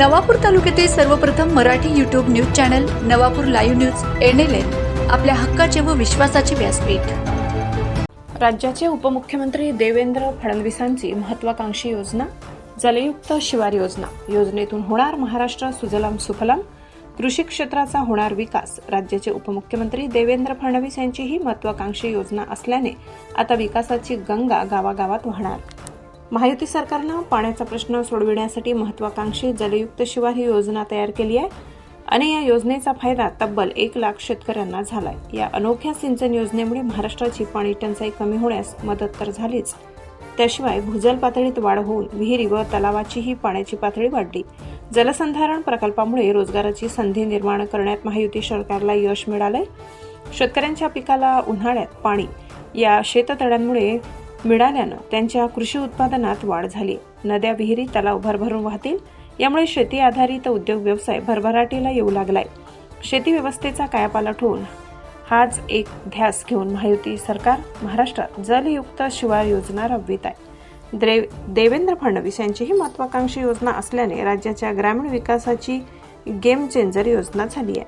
नवापूर तालुक्यातील सर्वप्रथम Marathi YouTube news channel Navapur live news N L N आपल्या हक्काचे व विश्वासाचे व्यासपीठ. राज्याचे उपमुख्यमंत्री देवेंद्र फडणवीसांची महत्वाकांक्षी योजना जलयुक्त शिवार योजना. योजनेतून होणार महाराष्ट्र सुजलाम सुफलाम कृषी क्षेत्राचा होणार विकास. राज्याचे उपमुख्यमंत्री देवेंद्र फडणवीस यांची ही महत्वाकांक्षी योजना असल्याने आता विकासाची गंगा गावागावात वाहणार. महायुती सरकारनं पाण्याचा प्रश्न सोडविण्यासाठी महत्वाकांक्षी जलयुक्त शिवार ही योजना तयार केली आहे. आणि या योजनेचा फायदा तब्बल एक लाख शेतकऱ्यांना झालाय. या अनोख्या सिंचन योजनेमुळे महाराष्ट्राची पाणी टंचाई कमी होण्यास मदत तर झालीच. त्याशिवाय भूजल पातळीत वाढ होऊन विहिरी व तलावाचीही पाण्याची पातळी वाढली. जलसंधारण प्रकल्पामुळे रोजगाराची संधी निर्माण करण्यात महायुती सरकारला यश मिळालंय. शेतकऱ्यांच्या पिकाला उन्हाळ्यात पाणी या शेततळ्यांमुळे मिळाल्यानं त्यांच्या कृषी उत्पादनात वाढ झाली. नद्या विहिरी तलाव भरभरून वाहतील. यामुळे शेती आधारित उद्योग व्यवसाय भरभराटीला येऊ लागलाय. शेती व्यवस्थेचा कायापालट होऊन हाच एक ध्यास घेऊन महायुती सरकार महाराष्ट्रात जलयुक्त शिवार योजना राबवित आहे. द्रे देवेंद्र फडणवीस यांची ही महत्वाकांक्षी योजना असल्याने राज्याच्या ग्रामीण विकासाची गेम चेंजर योजना झाली आहे.